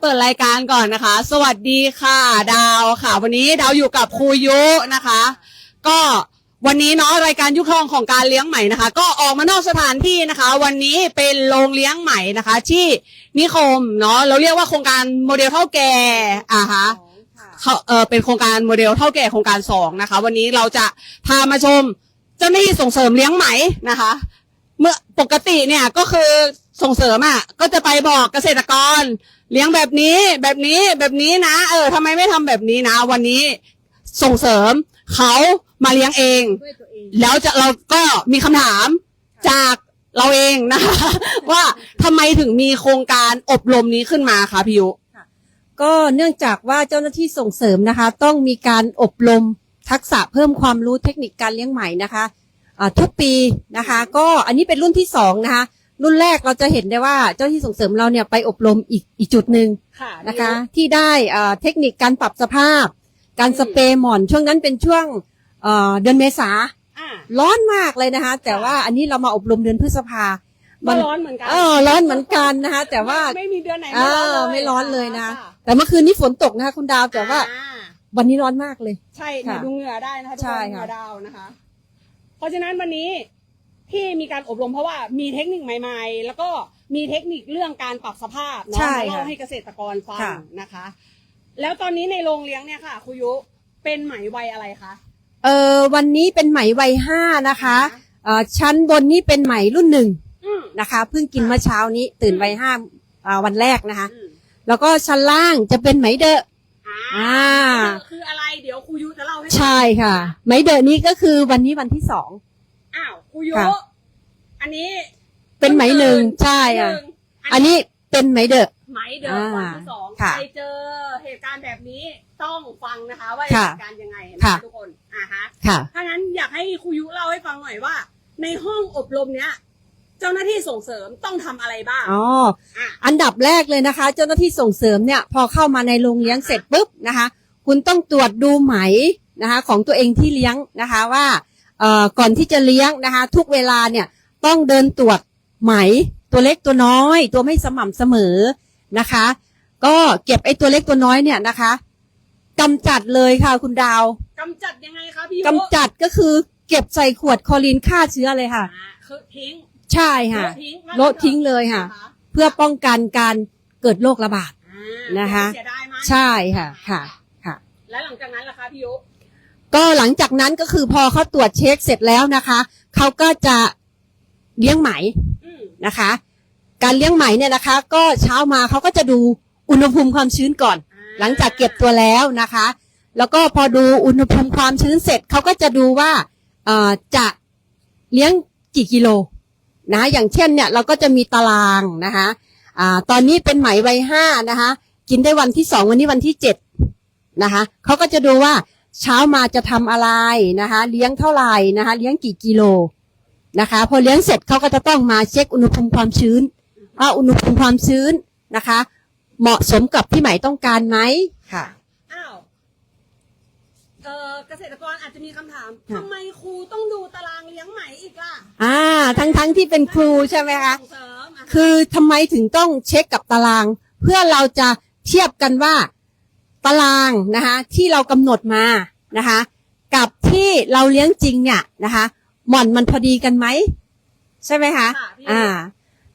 เปิดรายการก่อนนะคะ สวัสดีค่ะดาวค่ะ วันนี้ดาวอยู่กับครูยุนะคะ ก็วันนี้เนาะรายการยุคทองของการเลี้ยงใหม่นะคะ ก็ออกมานอกสถานที่นะคะ วันนี้เป็นโรงเลี้ยงใหม่นะคะ ที่นิคมเนาะเราเรียกว่าโครงการโมเดลเท่าแก่อ่าฮะเขาเออเป็นโครงการโมเดลเท่าแก่โครงการสองนะคะ วันนี้เราจะพามาชมเจ้าหน้าที่ส่งเสริมเลี้ยงไหมนะคะ เมื่อปกติเนี่ยก็คือ ส่งเสริมอะก็จะไปบอกเกษตรกร เลี้ยงแบบนี้แบบนี้แบบนี้นะ เออทำไมไม่ทำแบบนี้นะ วันนี้ส่งเสริมเขามาเลี้ยงเอง ด้วยตัวเองแล้วจะเราก็มีคำถามจากเราเองนะคะ ว่าทำไมถึงมีโครงการอบรมนี้ขึ้นมาคะพี่ยุก็เนื่องจากว่าเจ้าหน้าที่ส่งเสริมนะคะ ต้องมีการอบรมทักษะเพิ่มความรู้เทคนิคการเลี้ยงไหมนะคะอ่าทุกปีนะคะ ก็อันนี้เป็นรุ่นที่สองนะคะ รุ่นแรกเราจะเห็นได้ว่าเจ้าหน้าที่ส่งเสริมเราเนี่ยไปอบรมอีกอีกจุดหนึ่งค่ะนะคะ ที่ได้อ่าเทคนิคการปรับสภาพ การสเปรย์หม่อน ช่วงนั้นเป็นช่วงเอ่อเดือนเมษาอ่าร้อนมากเลยนะคะ แต่ว่าอันนี้เรามาอบรมเดือนพฤษภาก็ร้อนเหมือนกันเออร้อนเหมือนกันนะคะแต่ว่าไม่มีเดือนไหนเออไม่ร้อนเลยนะแต่เมื่อคืนนี้ฝนตกนะคะคุณดาวแต่ว่าอ่วันนี้ร้อนมากเลย ใช่ค่ะดูเหงื่อได้นะคะทุกใช่คนเหค่ะงื่อดาวนะคะ เพราะฉะนั้นวันนี้ ที่มีการอบรมเพราะว่ามีเทคนิคใหม่ ๆ แล้วก็มีเทคนิคเรื่องการปรับสภาพเนาะใช่มาเล่าค่ะให้เกษตรกรฟังค่ะ นะคะ แล้วตอนนี้ในโรงเลี้ยงเนี่ยค่ะครูยุเป็นไหมวัยอะไรคะเออวันนี้เป็นไหมวัยห้านะคะเอ่อชั้นบนนี้เป็นไหมรุ่นหนึ่งอืมนะคะเพิ่งกินเมื่อเช้านี้ตื่นวัยห้าอ่าวันแรกนะคะ อืมแล้วก็ชั้นล่างจะเป็นไหมเดอะ อ่า อ่าคืออะไรเดี๋ยวครูยุจะเล่าให้ฟังใช่ค่ะ ไหมเดอะนี้ก็คือวันนี้วันที่สองอ้าว ครูยุค่ะ อันนี้เป็นไหมหนึ่งใช่หค่ะนึ่งอันนี้เป็นไหมเดอะ ไหมเดิมอ่าวันที่สองค่ะใครเจอเหตุการณ์แบบนี้ต้องฟังนะคะ ว่าค่ะเหตุการณ์ยังไงนะค่ะทุกคนอ่าฮะค่ะ ถ้างั้นอยากให้ครูยุเล่าให้ฟังหน่อยว่า ในห้องอบรมเนี้ยเจ้าหน้าที่ส่งเสริมต้องทำอะไรบ้างอ๋อ อะ อันดับแรกเลยนะคะ เจ้าหน้าที่ส่งเสริมเนี่ยพอเข้ามาในโรงเลี้ยงเสร็จปุ๊บนะคะ คุณต้องตรวจดูไหมนะคะ ของตัวเองที่เลี้ยงนะคะว่าเอ่อ ก่อนที่จะเลี้ยงนะคะ ทุกเวลาเนี่ยต้องเดินตรวจไหมตัวเล็กตัวน้อย ตัวไม่สม่ำเสมอนะคะ ก็เก็บไอ้ตัวเล็กตัวน้อยเนี่ยนะคะกำจัดเลยค่ะคุณดาวกำจัดยังไงคะพี่ยุกำจัดก็คือเก็บใส่ขวดคลอรีนฆ่าเชื้อเลยค่ะอ่าคือทิ้งใช่ค่ะโละทิ้งโละทิ้งเลยค่ะ เพื่อป้องกันการเกิดโรคระบาดอ่านะคะเสียดายไหมใช่ค่ะค่ะค่ะ แล้วหลังจากนั้นล่ะคะพี่ยุ ก็หลังจากนั้นก็คือพอเขาตรวจเช็คเสร็จแล้วนะคะเขาก็จะเลี้ยงไหมอืมนะคะ การเลี้ยงไหมเนี่ยนะคะ ก็เช้ามาเขาก็จะดูอุณหภูมิความชื้นก่อนอ่าหลังจากเก็บตัวแล้วนะคะ แล้วก็พอดูอุณหภูมิความชื้นเสร็จเขาก็จะดูว่าเอ่อจะเลี้ยงกี่กิโลนะอย่างเช่นเนี่ยเราก็จะมีตารางนะคะอ่าตอนนี้เป็นไหมวัยห้านะคะ กินได้วันที่สองวันนี้วันที่เจ็ดนะคะเขาก็จะดูว่า เช้ามาจะทำอะไรนะคะ เลี้ยงเท่าไหร่นะคะ เลี้ยงกี่กิโลนะคะ พอเลี้ยงเสร็จเขาก็จะต้องมาเช็คอุณหภูมิความชื้นว่าอุณหภูมิความชื้นนะคะ เหมาะสมกับที่ไหมต้องการไหมค่ะอ้าวเอ่อเกษตรกรอาจจะมีคำถามค่ะทำไมครูต้องดูตารางเลี้ยงไหมอีกล่ะอ่า ทั้งทั้งที่เป็นครูใช่ไหมคะส่งเสริมอะคือทำไมถึงต้องเช็คกับตาราง เพื่อเราจะเทียบกันว่า ตารางนะคะที่เรากำหนดมานะคะ กับที่เราเลี้ยงจริงเนี่ยนะคะหม่อนมันพอดีกันไหมใช่ไหมคะค่ะพี่อ่า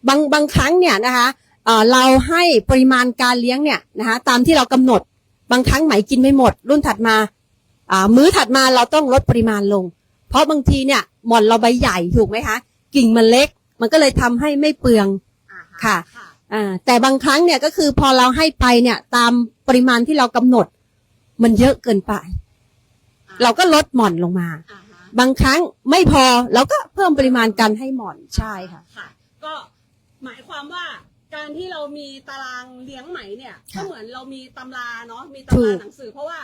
บางบางครั้งเนี่ยนะคะเอ่อเราให้ปริมาณการเลี้ยงเนี่ยนะคะตามที่เรากำหนดบางครั้งไหมกินไม่หมด รุ่นถัดมาอ่ามื้อถัดมาเราต้องลดปริมาณลง เพราะบางทีเนี่ยหม่อนเราใบใหญ่ถูกไหมคะ กิ่งมันเล็ก มันก็เลยทำให้ไม่เปลืองอ่าค่ะค่ะ อ่าแต่บางครั้งเนี่ยก็คือพอเราให้ไปเนี่ย ตามปริมาณที่เรากำหนด มันเยอะเกินไป เราก็ลดหม่อนลงมาอ่าฮะบางครั้งไม่พอเราก็เพิ่มปริมาณการให้หม่อนใช่ค่ะค่ะ ก็หมายความว่าการที่เรามีตารางเลี้ยงไหมเนี่ยค่ะก็เหมือนเรามีตำราเนาะมีถูตำรากหนังสือเพราะว่า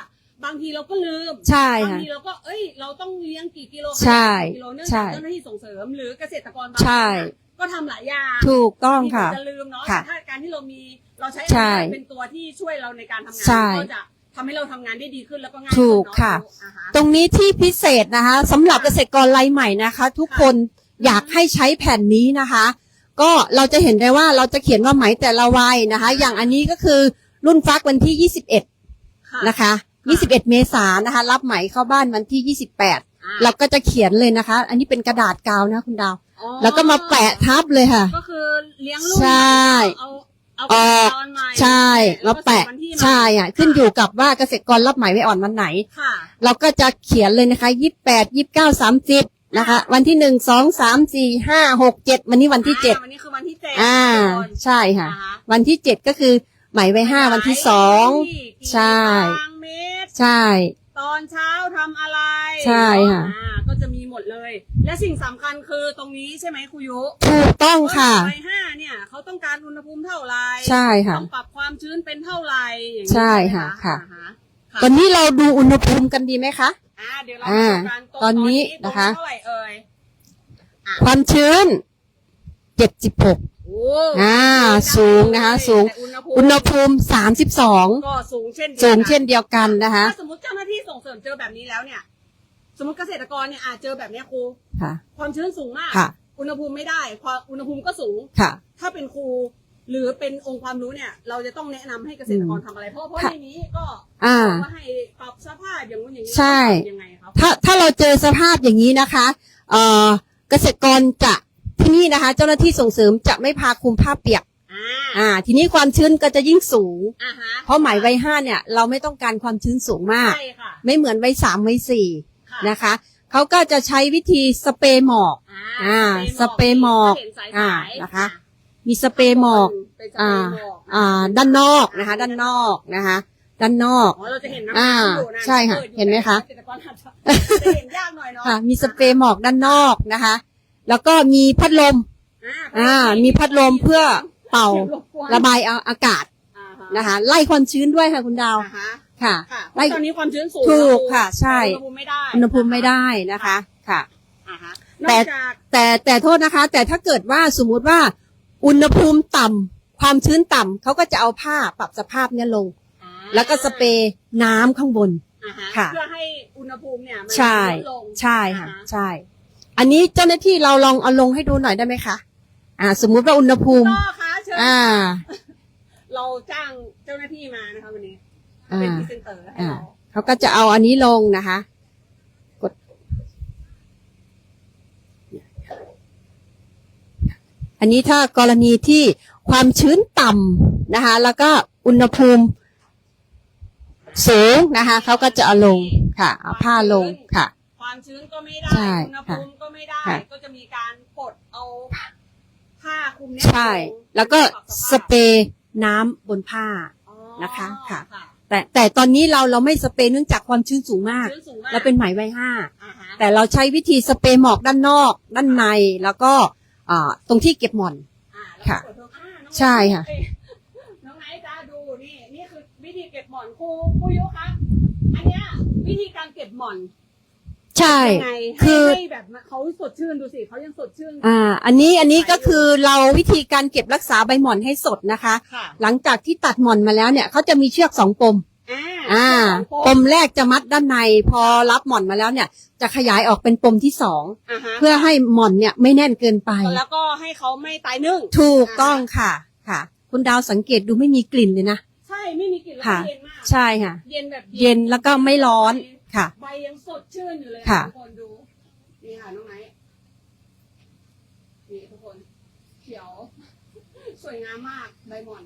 บางทีเราก็ลืมใช่บางค่ะทีเราก็เอ้ย เราต้องเลี้ยงกี่กิโลใช่กี่กิโลเนื่องใช่จากเจ้าหน้าที่ส่งเสริมหรือเกษตรกรบางใช่คนน่ะ ก็ทำหลายอย่างถูกต้องค่ะ ที่เราจะลืมเนาะค่ะแต่ถ้าการที่เรามีเราใช้ใช่อันนี้เป็นตัวที่ช่วยเราในการทำงานใช่ก็จะทำให้เราทำงานได้ดีขึ้นแล้วก็ง่ายถูขึ้นกเนาะค่ะอ่าฮะ ตรงนี้ที่พิเศษนะคะสำหรับเกษตรกรรายใหม่นะคะ ทุกคนอยากให้ใช้แผ่นนี้นะคะ ก็เราจะเห็นได้ว่าเราจะเขียนว่าไหมแต่ละวัยนะคะ อย่างอันนี้ก็คือรุ่นฟักวันที่ยี่สิบเอ็ดค่ะนะคะยี่สิบเอ็ดเมษายนนะคะ รับไหมเข้าบ้านวันที่ยี่สิบแปดอ่าเราก็จะเขียนเลยนะคะ อันนี้เป็นกระดาษกาวนะคุณดาว อ๋อแล้วก็มาแปะทับเลยค่ะ ก็คือเลี้ยงลูกใช่ เอาเอาออกตอนใหม่ใช่แล้เราวก็แปะส่งวันที่มาใช่อะขึ้นอยู่กับว่าเกษตรกรรับไหมไว้อ่อนวันไหน ค่ะเราก็จะเขียนเลยนะคะยี่แปดยี่เก้าสามสิบนะคะ วันที่หนึ่งสองสามสี่ห้าหกเจ็ดวันนี้วันที่เจ็ดอ่าวันนี้คือวันที่เจ็ดอ่า ทุกคนใช่ค่ะนะคะวันที่เจ็ดก็คือไหมไว้ห้าวันที่สองกี่ใช่ ตารางเมตร ใช่ ตอนเช้าทำอะไรใช่ค่ะ อ่าก็จะมีหมดเลย และสิ่งสำคัญคือตรงนี้ใช่ไหมครูยุถูกต้องค่ะใบห้าเนี่ยเขาต้องการอุณหภูมิเท่าไหร่ใช่ค่ะ ต้องปรับความชื้นเป็นเท่าไหร่อย่างนี้ใช่ไหมค่ะค่ะ อ่าฮค่ะตอนนี้เราดูอุณหภูมิกันดีไหมคะ อ่าเดี๋ยวเราอ่าดูกันรงตอนนี้ตรงนะคะเท่าไหร่เอ่ยความชื้นเจ็ดสิบหกโอ้อ่าสูงนะคะสูง แต่อุณหภูมิอุณหภูมิสามสิบสองก็สูงเช่นดียวสูงกันเช่นเดียวกันนะคะ ถ้าสมมติเจ้าหน้าที่ส่ง เสริมเจอแบบนี้แล้วเนี่ย สมมติเกษตรกรเนี่ยอาจเจอแบบเนี้ยครูค่ะ ความชื้นสูงมาก ค่ะ อุณหภูมิไม่ได้ความอุณหภูมิก็สูง ค่ะ ถ้าเป็นครู หรือเป็นองค์ความรู้เนี่ย เราจะต้องแนะนำให้เกษตรกรทำอะไร เพราะเพราะค่ะในนี้ก็อ่าบอกว่าให้ปรับสภาพอย่างนู้นอย่างนี้ใช่ต้องปรับยังไงครับถ้าถ้าเราเจอสภาพอย่างนี้นะคะเอ่อเกษตรกรจะที่นี่นะคะ เจ้าหน้าที่ส่งเสริมจะไม่พาคลุมผ้าเปียก อ่าอ่า ทีนี้ความชื้นก็จะยิ่งสูง อ่าฮะเพราะไหมไว้ห้าเนี่ย เราไม่ต้องการความชื้นสูงมาก ใช่ค่ะไม่เหมือนไว้สามไว้สี่ค่ะนะคะเขาก็จะใช้วิธีสเปรย์หมอก อ่าสเปรย์หมอกเห็นสายๆอ่านะคะ มีสเปรย์หมอก เป็นสเปรอ่า ย์หมอกอ่า ด้านนอกนะคะ ด้านนอกนะคะ ด้านนอก อ๋อเราจะเห็นน้ำอ่าอยู่นะใช่ค่ะปิดอยู่เห็นไหมคะ เกษตรกรอาจจะจะเห็นยากหน่อยเนาะค่ะ มีสเปรย์หมอกด้านนอกนะคะ แล้วก็มีพัดลม อ่ามีพัดลมเพื่อ เป่าสียงบกวนระบายเอาอากาศอ่าฮนะคะ ไล่ความชื้นด้วยค่ะคุณดาวอ่าฮะค่ะค่ะเพไล่ราะตอนนี้ความชื้นสูงถูกนค่ะ ใช่อุณหภูมิไม่ได้อุณหภูมิไม่ได้นะคะค่ะอ่าฮะนแต่อกจากแต่แต่โทษนะคะ แต่ถ้าเกิดว่าสมมุติว่าอุณหภูมิต่ำความชื้นต่ำเขาก็จะเอาผ้าปรับสภาพเนี่ยลงอ่าแล้วก็สเปรย์น้ำข้างบนอ่าฮะค่ะเพื่อให้อุณหภูมิเนี่ยมันใช่ลดลงใช่ค่ะอ่าฮใช่ อันนี้เจ้าหน้าที่เราลองเอาลงให้ดูหน่อยได้ไหมคะอ่า สมมุติว่าอุณหภูมิก็คะเชิญอ่า เราจ้างเจ้าหน้าที่มานะคะวันนี้อ่าเป็นพรีเซนเตอร์ให้อ่า เราเขาก็จะเอาอันนี้ลงนะคะ กด อันนี้ถ้ากรณีที่ความชื้นต่ำนะคะ แล้วก็อุณหภูมิสูงนะคะ เขาก็จะเอาลงค่ะ เอาผ้าลงค่ะ ความชื้นก็ไม่ได้ใช่อุณหภูมิก็ไม่ได้ ค่ะ ก็จะมีการปลดเอา ผ้าคลุมเนี่ยใช่ลงแล้วก็ปรับสเปรย์น้ำบนผ้า อ๋อนะคะค่ะ แต่แต่ตอนนี้เราเราไม่สเปรย์เนื่องจากความชื้นสูงมาก ชื้นสูงมากเราเป็นไหมไว้ห้า อ่าฮะแต่เราใช้วิธีสเปรย์หมอกด้านนอก ด้านในแล้วก็อ่าตรงที่เก็บหมอน อ่าแล้วค่ะเปิดเทอมอ่าน้องใช่ค่ะ เอ้ยน้องไนท์จ้าดูนี่นี่คือวิธีเก็บหมอนครูครูยุคะอันเนี้ยวิธีการเก็บหมอน ใช่ยังไงคืให้อให้แบบเขาสดชื่นดูสิเขายังสดชื่นอ่า อันนี้อันนี้ก็คือเราวิธีการเก็บรักษาใบหมอนให้สดนะคะ ค่ะหลังจากที่ตัดหมอนมาแล้วเนี่ยเขาจะมีเชือกสองปม อ่าอ่า สองปมแรกจะมัดด้านใน พอรับหมอนมาแล้วเนี่ย จะขยายออกเป็นปมที่สองอ่าฮะเพื่อให้หมอนเนี่ยไม่แน่นเกินไป แล้วก็ให้เขาไม่ตายนึ่ง ถูกต้องค่ะ ค่ะ คุณดาวสังเกตดูไม่มีกลิ่นเลยนะ ใช่ไม่มีกลิ่นแล้วค่ะ เย็นมาก ใช่ค่ะ เย็นแบบเย็นแล้วก็ไม่ร้อน ค่ะ ใบยังสดชื่นอยู่เลยค่ะ ทุกคนดู นี่ค่ะน้องไนท์นี่ทุกคน เขียว สวยงามมากใบหมอน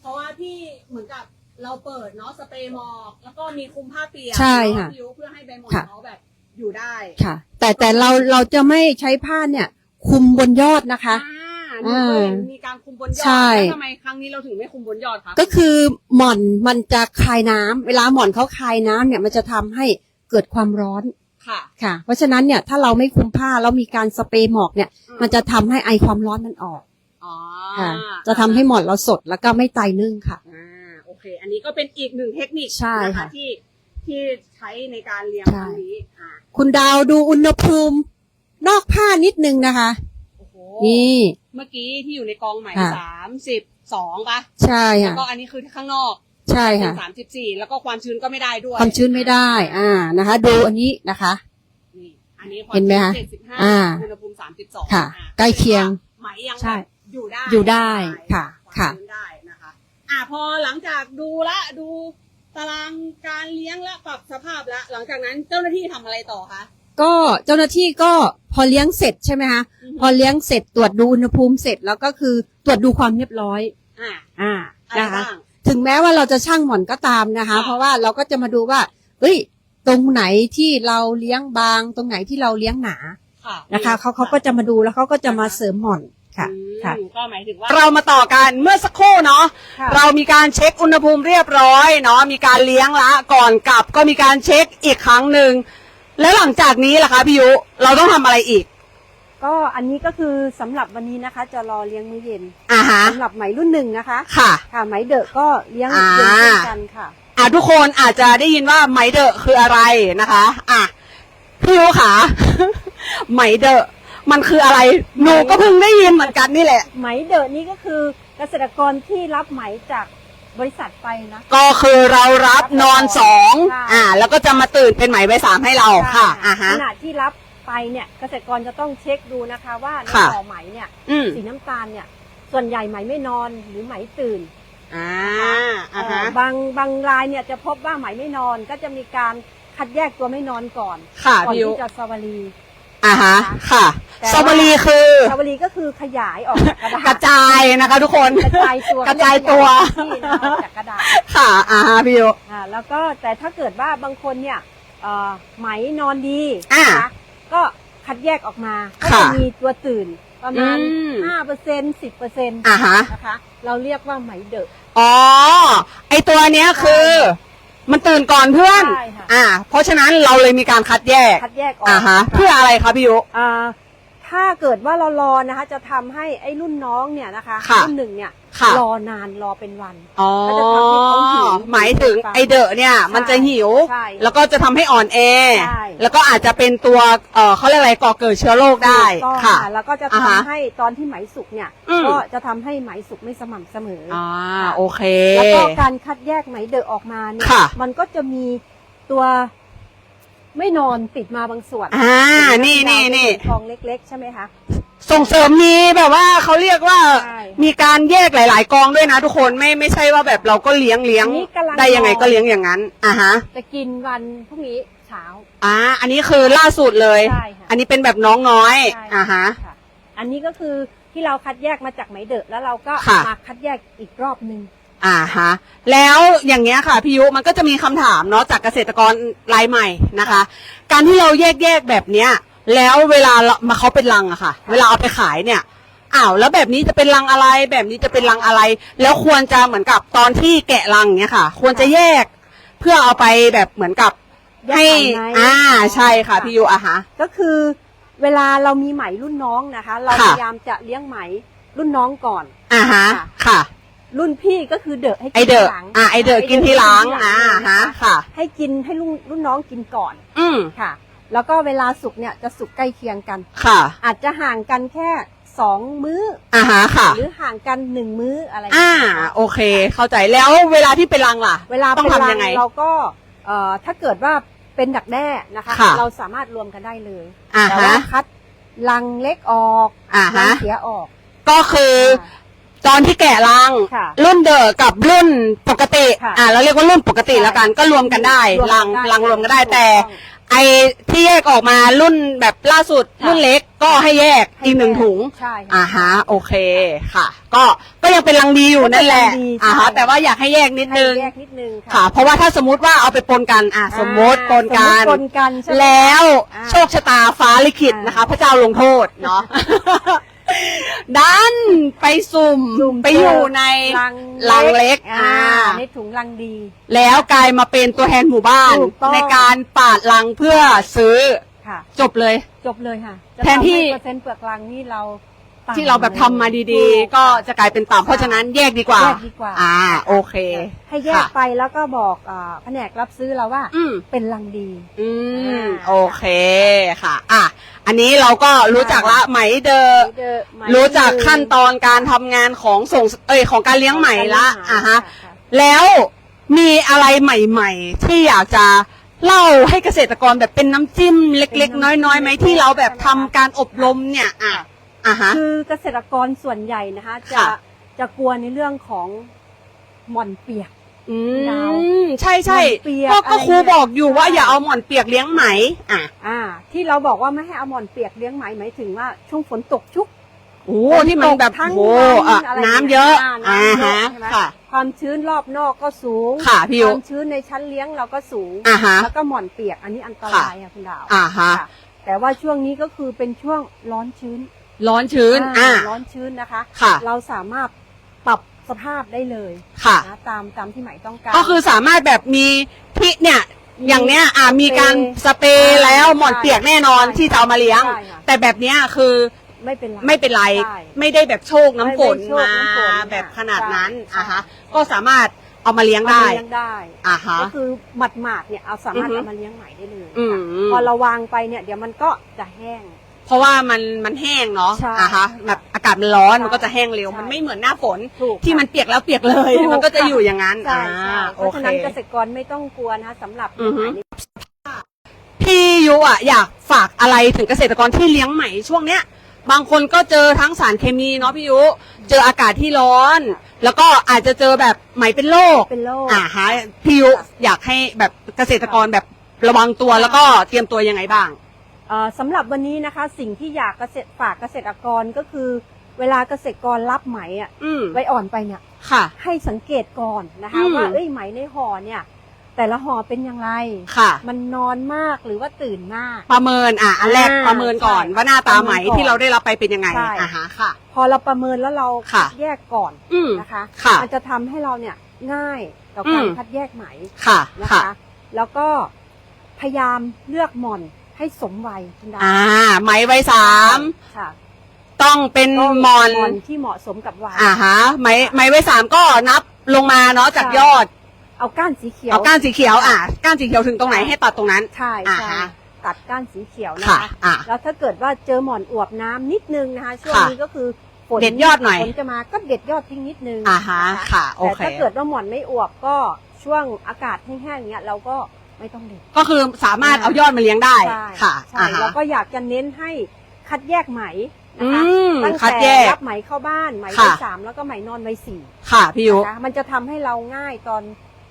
เพราะว่าที่เหมือนกับเราเปิดเนาะสเปรย์หมอก แล้วก็มีคลุมผ้าเปียกใช่ค่ะเนาผิวเพื่อให้ใบหมอนค่ะ เขาแบบ อยู่ได้ค่ะ แต่แต่เราเราจะไม่ใช้ผ้าเนี่ยคลุมบนยอดนะคะ อ่า นี่เคยเห็นมีการคุมบนยอดใช่ แล้วทำไมครั้งนี้เราถึงไม่คุมบนยอดคะก็คือหม่อนมันจะคายน้ำเวลาหม่อนเขาคายน้ำเนี่ยมันจะทำให้เกิดความร้อนค่ะ ค่ะ เพราะฉะนั้นเนี่ยถ้าเราไม่คลุมผ้าแล้วมีการสเปรย์หมอกเนี่ย อืม มันจะทำให้ไอความร้อนมันออกอ๋อค่ะ จะทำให้หมอนเราสดแล้วก็ไม่ไตนึ่งค่ะ อ่าโอเค อันนี้ก็เป็นอีกหนึ่งเทคนิคใช่นะคะค่ะที่ที่ใช้ในการเลี้ยงใช่ ครั้งนี้อ่าคุณดาวดูอุณหภูมิ นอกผ้านิดนึงนะคะโอ้โห นี่ เมื่อกี้ที่อยู่ในกองไหมค่ะ สามสิบสองปะใช่แล้วค่ะ ก็อันนี้คือข้างนอกใช่เป็ค่ะนสามสิบสี่แล้วก็ความชื้นก็ไม่ได้ด้วยความชื้นไม่ได้ อ่านะคะ ดูอันนี้นะคะ นี่อันนี้ความเห็นไหมคะเจ็ดสิบห้าอ่าอุณหภูมิสามสิบสองค่ะใกล้เคียงไหมยังใช่แบบอยู่ได้อยู่ได้ค่ะวามค่ะชื้นได้นะคะอะพอหลังจากดูละดูตารางการเลี้ยงและปรับสภาพละหลังจากนั้นเจ้าหน้าที่ทำอะไรต่อคะ ก็เจ้าหน้าที่ก็พอเลี้ยงเสร็จใช่ไหมคะอือฮึพอเลี้ยงเสร็จตรวจดูอุณหภูมิเสร็จแล้วก็คือตรวจดูความเรียบร้อยอะอ่าอะไรนะคะบ้างถึงแม้ว่าเราจะช่างหม่อนก็ตามนะคะค่ะเพราะว่าเราก็จะมาดูว่าเอ้ย ตรงไหนที่เราเลี้ยงบาง ตรงไหนที่เราเลี้ยงหนาค่ะนะคะเขาเขาก็จะมาดูแล้วเขาก็จะมาเสริมหม่อนค่ะอืมค่ะก็หมายถึงว่าเรามาต่อกันเมื่อสักครู่เนาะค่ะเรามีการเช็คอุณหภูมิเรียบร้อยเนาะมีการเลี้ยงละก่อนกลับก็มีการเช็คอีกครั้งหนึ่ง แล้วหลังจากนี้ล่ะคะพี่ยุ เราต้องทำอะไรอีก ก็อันนี้ก็คือสำหรับวันนี้นะคะ จะรอเลี้ยงมื้อเย็นอ่าฮะ สำหรับไหมรุ่นหนึ่งนะคะ ค่ะ ค่ะไหมเดอะก็เลี้ยงอ่า เย็นเช่นกันค่ะ อะทุกคนอาจจะได้ยินว่าไหมเดอะคืออะไรนะคะ อะพี่ยุค่ะไหมเดอะมันคืออะไร หนูก็เพิ่งได้ยินเหมือนกันนี่แหละ ไหมเดอะนี่ก็คือเกษตรกรที่รับไหมจาก บริษัทไปนะ ก็คือเรารับนอนสองค่ะ อ่า แล้วก็จะมาตื่นเป็นไหมใบสามให้เราค่ะอ่าฮะ ขณะที่รับไปเนี่ยเกษตรกรจะต้องเช็คดูนะคะ ว่าในค่ะ ห่อไหมเนี่ยอืมสีน้ำตาลเนี่ยส่วนใหญ่ไหมไม่นอนหรือไหมตื่นอ่าอ่าเอ่ฮะอบางบางรายเนี่ยจะพบว่าไหมไม่นอนก็จะมีการคัดแยกตัวไม่นอนก่อนค่ะก่อนพี่ยุที่จะสวารี อ่าฮะค่ะแต่สตรอเบอรี่คือสวารีก็คือขยายออกจากกระดาษกระจายนะคะ ทุกคน กระจายตัวกระจายตัว ที่นะคะจากกระดาษ ค่ะอ่าฮะพี่ยุอ่าแล้วก็แต่ถ้าเกิดว่าบางคนเนี่ยเอ่อไหมนอนดีอ่านะคะก็คัดแยกออกมาก็ค่ะจะมีตัวตื่นประมาณอืม ห้าเปอร์เซ็นสิบเปอร์เซ็นต์อ่าฮะนะคะ เราเรียกว่าไหมเดอะอ๋อไอตัวเนี้ยคือ มันตื่นก่อนเพื่อน ใช่ค่ะ อ่า เพราะฉะนั้นเราเลยมีการคัดแยก คัดแยกออกอ่าฮะ เพื่ออะไรคะพี่ยุ อ่า ถ้าเกิดว่าเรารอนะคะ จะทำให้ไอ้รุ่นน้องเนี่ยนะคะค่ะรุ่นหนึ่งเนี่ยค่ะรอนานรอเป็นวันอ๋อก็จะทำให้เขาหิวหมายถึงไอเดอะเนี่ย มันจะหิวใช่แล้วก็จะทำให้อ่อนแอใช่แล้วก็อาจจะเป็นตัวเออเขาเรียกอะไรก่อเกิดเชื้อโรคได้ถูกต้องค่ะแล้วก็จะอ่าฮะทำให้ตอนที่ไหมสุกเนี่ยอืมก็จะทำให้ไหมสุกไม่สม่ำเสมอออ่าโอเค แล้วก็การคัดแยกไหมเดอะออกมาเนี่ยค่ะมันก็จะมีตัว ไม่นอนติดมาบางส่วนอ่านี่นี่นี่ฟองเล็ก ๆ ใช่ไหมคะ ส่งเสริมมีแบบว่าเขาเรียกว่าใช่ มีการแยกหลาย ๆ กองด้วยนะ ทุกคนไม่ไม่ใช่ว่าแบบเราก็เลี้ยงเลี้ยงอันนี้กำลัง ได้ยังไงก็เลี้ยงอย่างนั้นอ่าฮะจะกินวันพรุ่งนี้เช้า อ่าอันนี้คือล่าสุดเลย ใช่ค่ะ อันนี้เป็นแบบน้องน้อยใช่อ่าฮะ ค่อันนี้ก็คือที่เราคัดแยกมาจากไหมเดอะแล้วเราก็ค่ะ มาคัดแยกอีกรอบหนึ่ง อ่าฮะแล้วอย่างเงี้ยค่ะพี่ยุมันก็จะมีคำถามเนาะจากเกษตรกรรายใหม่นะคะ การที่เราแยกแยกๆแบบเนี้ย แล้วเวลาเรามาเขาเป็นลังอะค่ะ เวลาเอาไปขายเนี่ยอ้าวแล้วแบบนี้จะเป็นลังอะไร แบบนี้จะเป็นลังอะไร แล้วควรจะเหมือนกับตอนที่แกะลังเนี้ยค่ะ ควรจะแยกเพื่อเอาไปแบบเหมือนกับแยกให้ขายไหมอ่าใช่ค่ะพี่ยุอะฮะ ก็คือเวลาเรามีไหมรุ่นน้องนะคะ เราค่ะ พยายามจะเลี้ยงไหมรุ่นน้องก่อน อ่าฮะค่ะค่ะ รุ่นพี่ก็คือเดอะให้ไอกินเดทีอะหลังอ่าไอเดอะกินทีหลังอ่าฮะค่ะ ให้กินให้รุ่นรุ่นน้องกินก่อนอืมค่ะ แล้วก็เวลาสุกเนี่ยจะสุกใกล้เคียงกัน ค่ะอาจจะห่างกันแค่สองมื้อ อ่าฮะค่ะ หรือห่างกันหนึ่งมื้ออะไรย่งอ่า เงี้ยโอเค เข้าใจแล้วเวลาที่เป็นรังล่ะ เวลาต้องเป็นทำรัยังไง เราก็เอ่อถ้าเกิดว่าเป็นดักแด้นะคะ ค่ะ เราสามารถรวมกันได้เลยอ่าแต่ฮะว่าคัดรังเล็กออกอ่ารัฮะงเสียออก ก็คือ ตอนที่แกะรัง ค่ะรุ่นเดอะกับรุ่นปกติ ค่ะอ่าเราเรียกว่ารุ่นปกติใช่แล้วกัน ก็รวมกันได้รวมรังกันได้รังรวมกันได้ถูกแต่ต้องไอที่แยกออกมารุ่นแบบล่าสุด ค่ะ รุ่นเล็กก็ให้แยกให้อีกหนึ่งแยกถุง ใช่ค่ะ อ่าฮะโอเคค่ะ ก็ก็ยังเป็นรังดีอยู่นั่นแหละก็เป็นรังดีอ่าฮะใช่ แต่ว่าอยากให้แยกนิดให้นึงแยกนิดนึงค่ะเพราะว่าถ้าสมมุติว่าเอาไปปนกันอ่าสมมติปนกัสมนมุติปนกันใช่ไหม แล้วอ่าโชคชะตาฟ้าลิขิตอ่านนะคะ พระเจ้าลงโทษเนาะ ดันไปสุ่มสุ่มไปอยู่ในรังรังเล็กอ่าอ่าในถุงรังดี แล้วกลายมาเป็นตัวแทนหมู่บ้าน ถูกต้อง ในการปาดลังเพื่อซื้อค่ะ จบเลย จบเลยค่ะจะแทนที่ ทำให้เปอร์เซ็นต์เปลือกรังนี่เราต่ำที่เราแบบทำมาดีถูๆก็จะกลายเป็นต่ำเพราะฉะนั้นแยกดีกว่า แยกดีกว่า อ่า โอเคให้แยกค่ะไปแล้วก็บอกอ่าแผนกรับซื้อเราว่า อืม เป็นรังดี อืมอ่าโอเคค่ะ อะ อันนี้เราก็รู้จักละไหมเดอเดอะไหมรู้จักขั้นตอนการทำงานของส่งเอ้ยของการเลี้ยงไหมละอะฮะ ค่แล้วมีอะไรใหม่ๆ ที่อยากจะเล่าให้เกษตรกรแบบเป็นน้ำจิ้มเล็ก ๆ น้อยๆไหมที่เราแบบทำการอบรมเนี่ยอะอะฮะ คือเกษตรกรส่วนใหญ่นะคะ จะค่ะ จะกลัวในเรื่องของหม่อนเปียก อืดาวมใช่ใช่หม่อนเปียกก็ก็อะไรครูเนี่ยบอกอยู่ว่าใช่ อย่าเอาหมอนเปียกเลี้ยงไหม อะอ่า ที่เราบอกว่าไม่ให้เอาหม่อนเปียกเลี้ยงไหมหมายถึงว่าช่วงฝนตกชุก โอ้ที่มันแบบทั้งโอ้วันอะอะไรน้ำเยอะอ่าอ่าน้ำเยอะฮะใช่ไหม ค่ะ ความชื้นรอบนอกก็สูงค่ะพี่ยุ ความชื้นในชั้นเลี้ยงเราก็สูง อ่าฮะ แล้วก็หม่อนเปียกอันนี้อันตรายค่ะคุณดาวอ่าฮะ ค่ะแต่ว่าช่วงนี้ก็คือเป็นช่วงร้อนชื้นร้อนชื้นอ่าร้อนชื้นนะคะ ค่ะ เราสามารถปรับ สภาพได้เลยค่ะ นะตามตามที่หมายต้องการ ก็คือสามารถแบบมีที่เนี่ยอย่างเนี้ยอ่ามีการสเปรย์แล้วหมอนเปียกแน่นอนใช่ที่จะเอามาเลี้ยง ใช่ค่ะ แต่แบบเนี้ยคือไม่เป็นไรไม่เป็นไร ใช่ ไม่ได้แบบโชคน้ำฝนไม่ได้โชคมาน้ำฝนแบบขนาดนั้นใช่ อะฮะใช่ก็สามารถเอามาเลี้ยงเอาได้มาเลี้ยงได้ อะฮะ ก็คือหมัดหมาดๆเนี่ยเอาสามารถอือฮึเอามาเลี้ยงใหม่ได้เลยอืมค่ะพอเราวางไปเนี่ยเดี๋ยวมันก็จะแห้ง เพราะว่ามันมันแห้งเนาะใช่อะฮะแบบอากาศมันร้อนใช่มันก็จะแห้งเร็ว ใช่มันไม่เหมือนหน้าฝนถูกที่มันเปียกแล้วเปียกเลย ถูกมันก็จะค่ะ อยู่อย่างนั้นใช่ใช่อ่าเพโอราะเค ฉะนั้นเกษตรกรไม่ต้องกลัวนะคะสำหรับอือฮึขายในพี่ยุอะอยากฝากอะไรถึงเกษตรกรที่เลี้ยงไหมช่วงเนี้ย บางคนก็เจอทั้งสารเคมีเนาะพี่ยุ เจออากาศที่ร้อน แล้วก็อาจจะเจอแบบไหมเป็นโรคเป็นโรค อ่าฮะพี่ยุอยากให้แบบเกษตรกรแบบระวังตัวแล้วก็เตรียมตัวยังไงบ้างเอ่อ สำหรับวันนี้นะคะ สิ่งที่อยากเกษตรฝากเกษตรกรก็คือ เวลาเกษตรกรรับไหมอะอืมไว้อ่อนไปเนี่ย ค่ะ ให้สังเกตก่อนนะคะอืม ว่าเอ้ยไหมในห่อเนี่ย แต่ละห่อเป็นอย่างไร ค่ะ มันนอนมากหรือว่าตื่นมาก ประเมินอะอันแรกอ่าประเมินก่อนใช่ว่าหน้าตาไหมประเมินก่อนที่เราได้รับไปเป็นยังไงใช่ อ่าฮะค่ะ พอเราประเมินแล้วเราค่ะ คัดแยกก่อนอืม นะคะค่ะ มันจะทำให้เราเนี่ยง่ายต่อการอืม คัดแยกไหมค่ะ นะค่ะ คะ แล้วก็พยายามเลือกหม่อน ให้สมวัยคุณดาวอ่า ไหมใบสามค่ะต้องเป็นต้องมอนที่เหมาะสมกับวัยอ่าฮะไหมไหมใบสามก็นับลงมาเนาะจากใช่ยอด เอาก้านสีเขียวเอาก้านสีเขียวอะก้านสีเขียวถึงตรงไหนให้ตัดตรงนั้นใช่อ่าใช่ฮะตัดก้านสีเขียวนะค่ะคะอะแล้วถ้าเกิดว่าเจอหมอนอวบน้ำนิดนึงนะคะช่วงค่ะนี้ก็คือฝนเด็ดยอดหน่อยฝนจะมาก็เด็ดยอดทิ้งนิดนึงอ่าฮะนค่ะโอแต่เคถ้าเกิดว่าหมอนไม่อวบก็ช่วงอากาศแห้งๆเนี้ยเราก็ ไม่ต้องเด็ด ก็คือสามารถเอายอดมาเลี้ยงได้ใช่ค่ะใช่อ่าฮะ แล้วก็อยากจะเน้นให้คัดแยกไหมอืนะคะมตั้งคัดแต่แยกรับไหมเข้าบ้านไหมค่ะใบสามแล้วก็ไหมนอนใบสี่ค่ะพี่ยุ นะคะมันจะทำให้เราง่ายตอน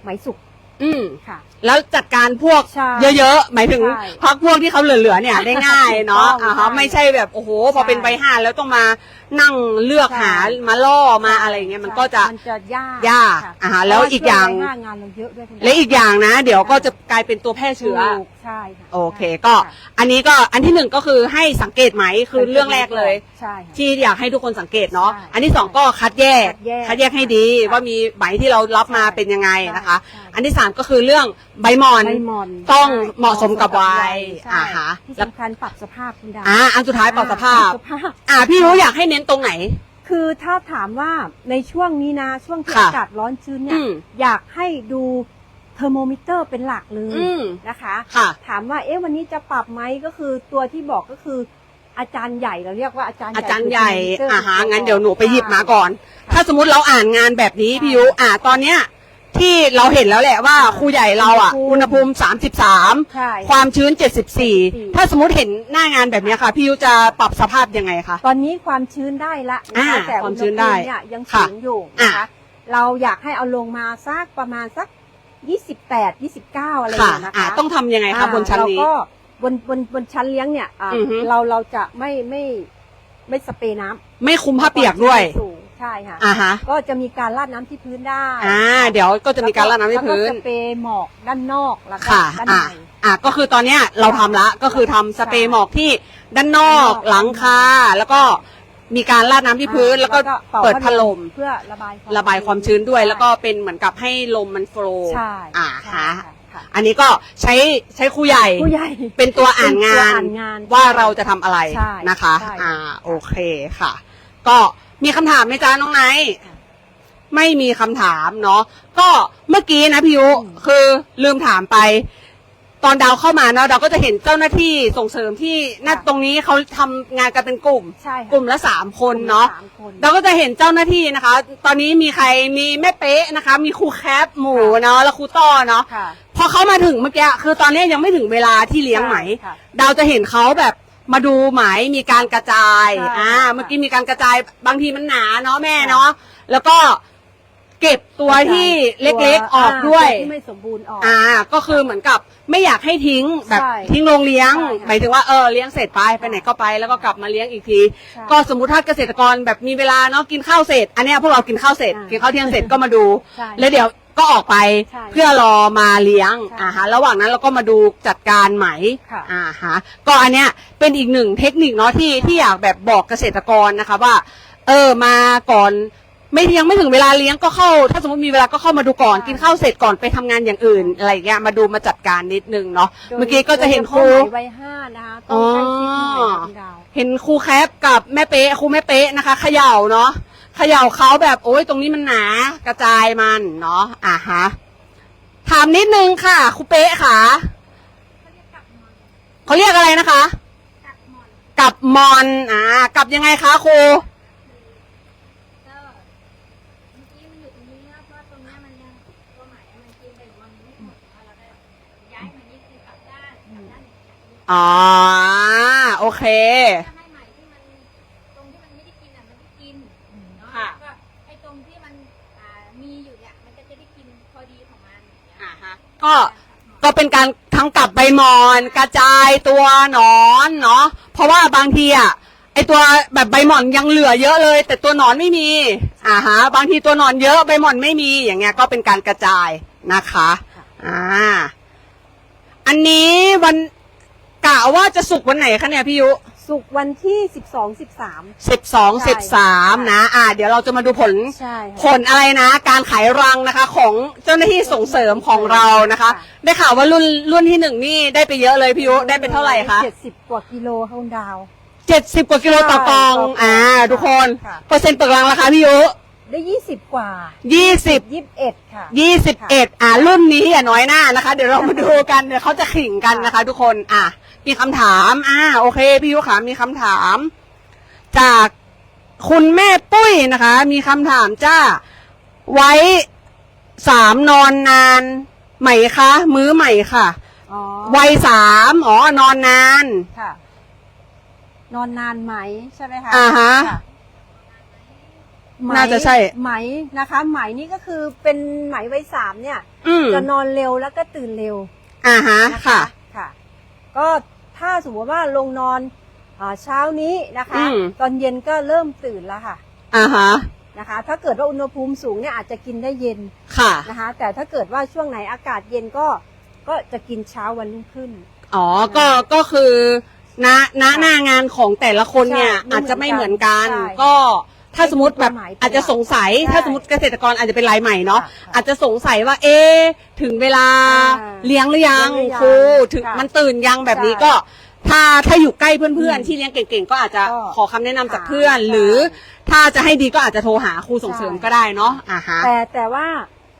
ไหมสุกอืม ค่ะ แล้วจัดการพวกใช่เยอะๆ หมายถึงใช่พักพวกที่เขาเหลือๆเนี่ยได้ง่ายเนาะถูกต้องอ่าฮะใช่ไม่ใช่แบบโอ้โห พอใช่เป็นใบห้าแล้วต้องมานั่งเลือกใช่หามาล่อมาอะไรอย่างเงี้ยมันก็จะ มันจะยากยากค่ะอ่าฮะแล้วอีกอย่าง เพระว่ช่วใบห้างานเราเยอะด้วยคุณและอีกอย่างนะ เดี๋ยวก็จะกลายเป็นตัวแพร่เชื้อ ถูกใช่ค่ะโอเคใช่ก็ค่ะอันนี้ก็อันที่หนึ่งก็คือให้สังเกตไหมคือเรื่องแรกเลย ใช่ค่ะ ที่อยากให้ทุกคนสังเกตเนาะ ใช่อันที่สองก็คัดแยกคัดแยกคัดแยกให้ดีค่ะว่ามีไหมที่เรารับมาใช่เป็นยังไงนะคะ ใช่ อันที่สามก็คือเรื่อง ใบหมอน ใบหมอนต้องใช่เหมาะสมกับวัยใช่อ่าฮะ ที่สำคัญปรับสภาพคุณดาวอ่าอันสุดท้ายปรับสภาพ ปรับสภาพ อ่าพี่รู้อยากให้เน้นตรงไหน คือถ้าถามว่าในช่วงนี้นะช่วงที่ค่ะอากาศร้อนชื้นเนี่อืยมอยากให้ดูเทอร์โมมิเตอร์เป็นหลักเลยอืม นะคะ ค่ะ ถามว่าเอ๊ะวันนี้จะปรับไหมก็คือตัวที่บอกก็คือ อาจารย์ใหญ่เราเรียกว่าอาจารย์อาจารย์คือใหญ่ thermometer อ่าฮะตัวงั้นเดี๋ยวหนูไปหยิบมาใช่ก่อนค่ะถ้าสมมติเราอ่านงานแบบนี้ใช่พี่ยุอ่าตอนเนี้ย ที่เราเห็นแล้วแหละว่าค่ะครูใหญ่เราอะ อุอุณณหหภูภูมิมิ33ใช่ความชื้นสี่74 ถ้าสมมติเห็นหน้างานแบบเนี้ยค่ะ พี่ยุจะปรับสภาพยังไงคะ ตอนนี้ความชื้นได้ละนะคะอ่าแต่ควาอุมณหชื้ภูนมิได้เนี่ยยังค่ะสูงอยู่อ่านะคะ เราอยากให้เอาลงมาสักประมาณสัก 28 29 อะไรอย่างค่ะเงี้ยนะคะอ่าต้องทำยังไงคะบนชั้นนี้ เราก็บนบนบนชั้นเลี้ยงเนี่ยอ่าอือฮึ เราเราจะไม่ไม่ไม่สเปรย์น้ำไม่คุมผ้าเปียกด้วย สูงใช่ค่ะอ่าฮะก็จะมีการราดน้ำที่พื้นได้อ่าเดี๋ยวก็จะมีการราดน้ำที่พื้น แล้วก็สเปรย์หมอกด้านนอกแล้วก็ค่ะด้านอ่าใน อ่าก็คือตอนเนี้ยเราทำละก็คือทำสเปรย์หมอกที่ด้านนอกด้านนอก หลังคาแล้วก็มีการราดน้ำที่พื้น แล้วก็ป่าเปิดพัดลม เพื่อระบายระบายความชื้นด้วยใช่แล้วก็เป็นเหมือนกับให้ลมมันโฟลว์ใช่อ่าใช่ฮะค่ะอันนี้ก็ใช้ใช้ครูใหญ่ ผู้ใหญ่เป็นตัวอ่านงาเป็นตัวนอ่านงานว่าเราจะทำอะไรใช่นะคะ ใช่ อ่าโอเคค่ะ ก็ มีคำถามไหมจ๊ะน้องไนท์ค่ะไม่มีคำถามเนาะก็เมื่อกี้นะพี่ยุอืมคือลืมถามไป ตอนดาวเข้ามาเนาะเราก็จะเห็นเจ้าหน้าที่ส่งเสริมที่หน้าตรงนี้เขาทำงานกันเป็นกลุ่ม ใช่ค่ะกลุ่มละสามคนเนาะสามคนเราก็จะเห็นเจ้าหน้าที่นะคะ ตอนนี้มีใครมีแม่เป๊ะนะคะ มีครูแคปหมูเนาะ แล้วครูต้อเนาะ ค่ะ พอเขามาถึงเมื่อกี้ คือตอนนี้ยังไม่ถึงเวลาที่เลี้ยงไหมใช่ค่ะ ดาวจะเห็นเขาแบบ มาดูไหมมีการกระจายใช่อ่าค่ะเมื่อกี้มีการกระจายบางทีมันหนาเนาะแม่เนาะแล้วก็เก็บตัวที่เล็กๆออกด้วย ตัวที่ไม่สมบูรณ์ออก อ่าก็คือเหมือนกับไม่อยากให้ทิ้งแบบใช่ทิ้งโรงเลี้ยงใช่ค่ะหมายถึงว่าเออเลี้ยงเสร็จไปไปไหนก็ไปแล้วก็กลับมาเลี้ยงอีกทีใช่ก็สมมุติถ้าเกษตรกรแบบมีเวลาเนาะกินข้าวเสร็จ อันเนี้ยพวกเรากินข้าวเสร็จอ่ากินข้าวเที่ยงเสร็จก็มาดู ใช่ แล้วเดี๋ยว ก็ออกไปใช่เพื่อรอมาเลี้ยงใช่อ่าฮะระหว่างนั้นเราก็มาดูจัดการไหมค่ะอ่าฮะก็อันเนี้ยเป็นอีกหนึ่งเทคนิคเนาะที่ที่อยากแบบบอกเกษตรกรนะคะว่า เออมาก่อน ไม่ยังไม่ถึงเวลาเลี้ยงก็เข้า ถ้าสมมติมีเวลาก็เข้ามาดูก่อนใช่ กินข้าวเสร็จก่อนไปทำงานอย่างอื่นอะไรอย่างเงี้ยมาดูมาจัดการนิดนึงเนาะเมื่อกี้ก็จะเห็นครู โดยเฉพาะไหมไว้ห้านะคะ ต้องใกล้ชิดหน่อยค่ะคุณดาว เห็นครูแคปกับแม่เป๊ะครูแม่เป๊ะนะคะเขย่าเนาะ เขย่าเขาแบบโอ้ยตรงนี้มันหนากระจายมันเนาะอะฮะถามนิดนึงค่ะครูเป๊ะค่ะเขาเรียกอะไรนะคะ กับมอนอ่ากับยังไงคะครูก็เมื่อกี้มันอยู่ตรงนี้นะเพราะตรงเนี้ยมันยังตัวหมายมันกินไปมันไม่หมดแล้วเราได้ย้ายมานี่คือกลับด้านกลับด้านอย่างนี้อ๋อ โอเค ก็ก็เป็นการทั้งกลับใบหมอน กระจายตัวหนอนเนาะเพราะว่าบางทีอะไอตัวแบบใบหมอนยังเหลือเยอะเลย แต่ตัวหนอนไม่มีอ่าฮะบางทีตัวหนอนเยอะใบหมอนไม่มีอย่างเงี้ยก็เป็นการกระจายนะคะอ่าอันนี้วันกะว่าจะสุกวันไหนคะเนี่ยพี่ยุ สุกร์วันที่สิบสองสิบสามสิบสองสิบสามใช่นะ อ่า เดี๋ยวเราจะมาดูผล ใช่ผลอะไรนะ การขายรังนะคะ ของเจ้าหน้าที่ส่งเสริมของเรานะคะได้ข่าวว่ารุ่นรุ่นที่หนึ่งนี่ได้ไปเยอะเลยพี่ยุได้ไปเท่าไหร่คะเจ็ดสิบกว่ากิโลค่ะคุณดาว เจ็ดสิบกว่ากิโลต่อกล่อง ใช่ต่อกล่องอ่า ทุกคน ค่ะ เปอร์เซ็นต์ต่อกล่องราคาพี่ยุได้ยี่สิบกว่ายี่สิบยี่สิบเอ็ดค่ะ ยี่สิบเอ็ดอ่ารุ่นนี้อย่าน้อยหน้านะคะ เดี๋ยวเรามาดูกันเดี๋ยวเขาจะขิงกันนะคะ ทุกคนอะ มีคำถาม อ่า โอเค พี่ยุขามีคำถาม จากคุณแม่ปุ้ยนะคะ มีคำถามจ้า ไว้สามนอนนานไหมคะ มื้อใหม่ค่ะอ๋อวัยสามอ๋อนอนนาน ค่ะ นอนนานไหมใช่ไหมคะอ่าฮะค่ไหมน่าจะใช่ ไหมนะคะ ไหมนี่ก็คือเป็นไหมไว้สามเนี่ย อืมจะนอนเร็วแล้วก็ตื่นเร็วอ่าฮะนะคะค่ะ ค่ะ ก็ ถ้าสมมติว่าลงนอนอาเช้านี้นะคะ อืม ตอนเย็นก็เริ่มตื่นแล้วค่ะอ่าฮะนะคะ ถ้าเกิดว่าอุณหภูมิสูงเนี่ยอาจจะกินได้เย็นค่ะ นะคะ แต่ถ้าเกิดว่าช่วงไหนอากาศเย็นก็ก็จะกินเช้าวันรุ่งขึ้น อ๋อ ก็ ก็คือณณหน้างานของแต่ละคนเนี่ย ใช่อาจจะไม่เหมือนกัน ใช่ก็ ถ้าสมมติแบบให้ดูตัวหมายอาจจะสงสัยใช่ถ้าสมมติเกษตรกรอาจจะเป็นรายใหม่เนาะค่ะค่ะอาจจะสงสัยว่าเอ๊ะถึงเวลาอ่าเลี้ยงหรือยังเลี้ยงหรือยังครูถึงค่ะมันตื่นยังแบบนี้ใช่ก็ ถ้าถ้าอยู่ใกล้เพื่อนอืมๆที่เลี้ยงเก่งๆ ก็อาจจะก็ขอคำแนะนำจากเพื่อน ใช่ หรือถ้าจะให้ดีก็อาจจะโทรหาครูส่งเสริมใช่ก็ได้เนาะอ่าฮะ แต่แต่ว่า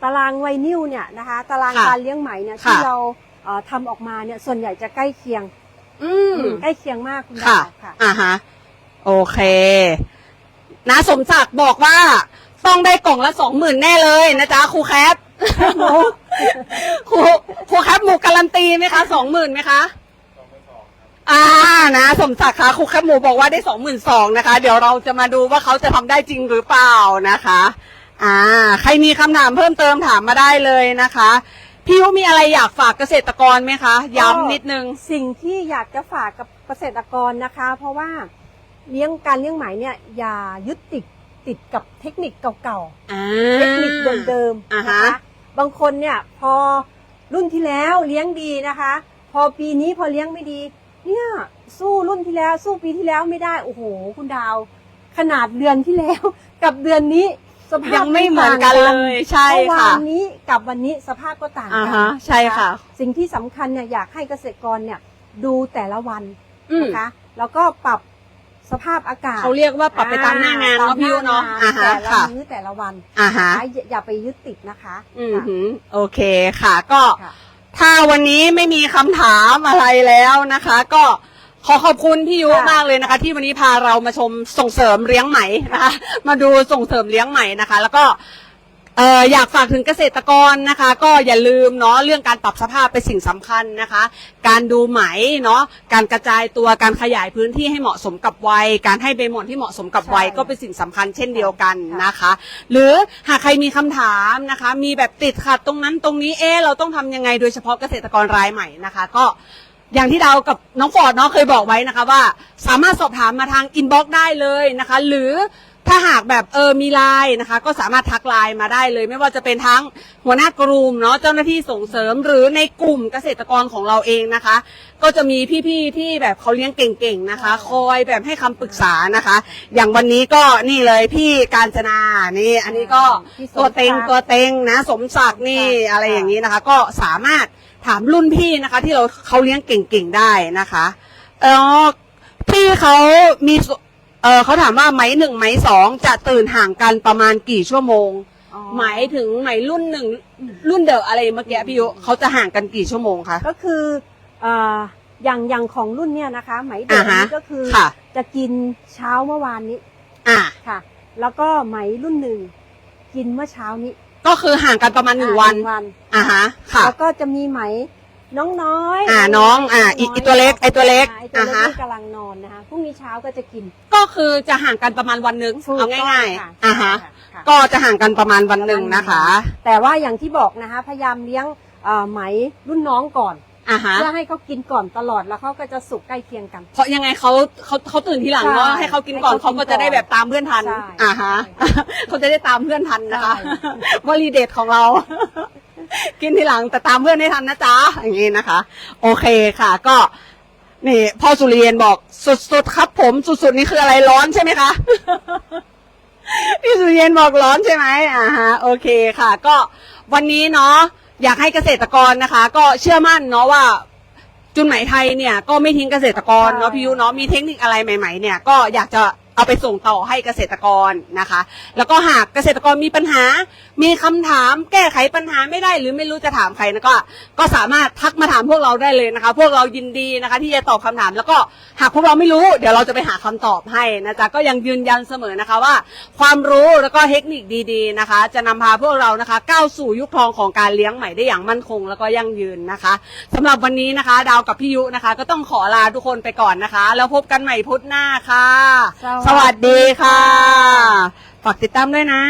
ตารางไวนิวเนี่ยนะคะตารางค่ะการเลี้ยงไหมเนี่ยค่ะที่เราเอ่อทำออกมาเนี่ยส่วนใหญ่จะใกล้เคียงอืม ใกล้เคียงมากคุณค่ะดาวค่ะ อ่าฮะ โอเค นะสมศักดิ์บอกว่า ต้องได้กล่องละสองหมื่นแน่เลยนะจ๊ะครูแคปครูครูแคปหมูการันตีไหมคะสองหมื่นไหมคะอ่านะสมศักดิ์คะครูแคปหมูบอกว่าได้สองหมื่นสองนะคะ เดี๋ยวเราจะมาดูว่าเขาจะทำได้จริงหรือเปล่านะคะ อ่า ใครมีคำถามเพิ่มเติมถามมาได้เลยนะคะพี่ยุมีอะไรอยากฝากเกษตรกรไหมคะ ย้ำนิดนึง สิ่งที่อยากจะฝากกับเกษตรกรนะคะ เพราะว่า เลี้ยงการเลี้ยงไหมเนี่ยอย่ายึดติดติดกับเทคนิคเก่าอ่าๆ เทคนิคเดิมๆอ่านะฮะ คะบางคนเนี่ยพอรุ่นที่แล้วเลี้ยงดีนะคะ พอปีนี้พอเลี้ยงไม่ดี เนี่ยสู้รุ่นที่แล้ว สู้ปีที่แล้วไม่ได้โอ้โห คุณดาว ขนาดเดือนที่แล้ว กับเดือนนี้สภาพยังไม่เหมือนกันเลยใช่เมื่อค่ะวานนี้กับวันนี้สภาพก็ต่างอ่ากัฮะใช่ค่ะ สิ่งที่สำคัญเนี่ยอยากให้เกษตรกรเนี่ยดูแต่ละวัน อืม นะคะแล้วก็ปรับ สภาพอากาศเขาเรียกว่าปรับไปตามหน้างานตเนาะพี่ยุเนาะหอ่าฮะแต่ละค่ะ มื้อแต่ละวันอ่าฮะนะคะอย่าอย่าไปยึดติดนะคะอืมค่ะหือโอเคค่ะ ก็ค่ะ ถ้าวันนี้ไม่มีคำถามอะไรแล้วนะคะ ก็ขอขอบคุณพี่ยุค่ะ มากเลยนะคะ ที่วันนี้พาเรามาชมส่งเสริมเลี้ยงไหมนะคะ มาดูส่งเสริมเลี้ยงไหมนะคะ แล้วก็ เอ่ออยากฝากถึงเกษตรกรนะคะ ก็อย่าลืมเนาะเรื่องการปรับสภาพเป็นสิ่งสำคัญนะคะ การดูไหมเนาะการกระจายตัวการขยายพื้นที่ให้เหมาะสมกับวัย การให้ใบหม่อนที่เหมาะสมกับวัย ใช่ ก็เป็นสิ่งสำคัญเช่นเดียวกันนะคะ หรือหากใครมีคำถามนะคะ มีแบบติดขัดตรงนั้นตรงนี้เอ๊ะเราต้องทำยังไงโดยเฉพาะเกษตรกรรายใหม่นะคะ ก็อย่างที่ดาวกับน้องฟอร์ดเนาะเคยบอกไว้นะคะว่า สามารถสอบถามมาทางอินบ็อกซ์ได้เลยนะคะ หรือ ถ้าหากแบบเออมีไลน์นะคะ ก็สามารถทักไลน์มาได้เลย ไม่ว่าจะเป็นทั้งหัวหน้ากลุ่มเนาะเจ้าหน้าที่ส่งเสริมหรือในกลุ่มเกษตรกรของเราเองนะคะ ก็จะมีพี่ๆที่แบบเขาเลี้ยงเก่งๆนะคะ คอยแบบให้คำปรึกษานะคะ อย่างวันนี้ก็นี่เลยพี่การจนานี่ อันนี้ก็พี่สมตัวเต็งศักดิ์ตัวเต็งนะ สมศักดิ์นี่สมศักดิ์อะไรอย่างนี้นะคะ ก็สามารถถามรุ่นพี่นะคะ ที่เราเขาเลี้ยงเก่งๆได้นะคะ เออพี่เขามีส เออเขาถามว่าไหมหนึ่งไหมสองจะตื่นห่างกันประมาณกี่ชั่วโมงอ๋อหมายถึงไหมรุ่นหนึ่งรุ่นเดอะอะไรเมื่อกี้พี่ยุเขาจะห่างกันกี่ชั่วโมงคะ ก็คือเอ่ออย่างอย่างของรุ่นเนี่ยนะคะไหมเด็กอ่าฮะนี้ก็คือค่ะ จะกินเช้าเมื่อวานนี้อ่าค่ะ แล้วก็ไหมรุ่นหนึ่งกินเมื่อเช้านี้ก็คือห่างกันประมาณหนึ่งวันอ่าวันอ่าฮะค่ะ แล้วก็จะมีไหม น้องน้อยอ่าน้องอ่าอีอีตัวเล็กไอตัวเล็กาไอตัวเล็กอ่าฮะที่กำลังนอนนะคะพรุ่งนี้เช้าก็จะกินก็คือจะห่างกันประมาณวันหนึงถูกเอาง่ายต้องค่ะๆอ่าฮะค่ะก็จะห่างกันประมาณวันหนึ่งนะคะแต่ว่าอย่างที่บอกนะคะ พยายามเลี้ยงเอ่อไหมรุ่นน้องก่อนอ่าฮะเพื่อให้เขากินก่อนตลอดแล้วเขาก็จะสุกใกล้เคียงกัน เพราะยังไงเขาเขาเขาตื่นทีหลังเนาะใช่ให้เขากินก่อนให้เขาเขากินก็จะได้แบบตามเพื่อนทันใช่อ่าฮะใช่ เขาจะได้ตามเพื่อนทันนะคะใช่วลีเด็ดของเรา กินทีหลังแต่ตามเพื่อนให้ทันนะจ๊ะอย่างนี้นะคะ โอเคค่ะ ก็นี่พ่อสุริเยนบอกสุดๆครับ ผมสุดๆนี่คืออะไรร้อนใช่ไหมคะพี่สุริเยนบอกร้อนใช่ไหมอ่าฮะโอเคค่ะ ก็วันนี้เนาะอยากให้เกษตรกรนะคะ ก็เชื่อมั่นเนาะว่า จุนไหมไทยเนี่ยก็ไม่ทิ้งเกษตรกรเนาะพี่ยุเนาะมีเทคนิคอะไรใหม่ ๆ เนี่ยก็อยากจะ เอาไปส่งต่อให้เกษตรกรนะคะ แล้วก็หากเกษตรกรมีปัญหา มีคำถามแก้ไขปัญหาไม่ได้ หรือไม่รู้จะถามใครนะก็ ก็สามารถทักมาถามพวกเราได้เลยนะคะ พวกเรายินดีนะคะ ที่จะตอบคำถาม แล้วก็หากพวกเราไม่รู้ เดี๋ยวเราจะไปหาคำตอบให้นะจ๊ะก็ยังยืนยันเสมอนะคะว่า ความรู้แล้วก็เทคนิคดีๆนะคะ จะนำพาพวกเรานะคะ ก้าวสู่ยุคทองของการเลี้ยงใหม่ได้อย่างมั่นคง แล้วก็ยั่งยืนนะคะสำหรับวันนี้นะคะ ดาวกับพี่ยุนะคะ ก็ต้องขอลาทุกคนไปก่อนนะคะ แล้วพบกันใหม่พุธหน้าค่ะสวัสดีค่ะ ฝากติดตามด้วยนะ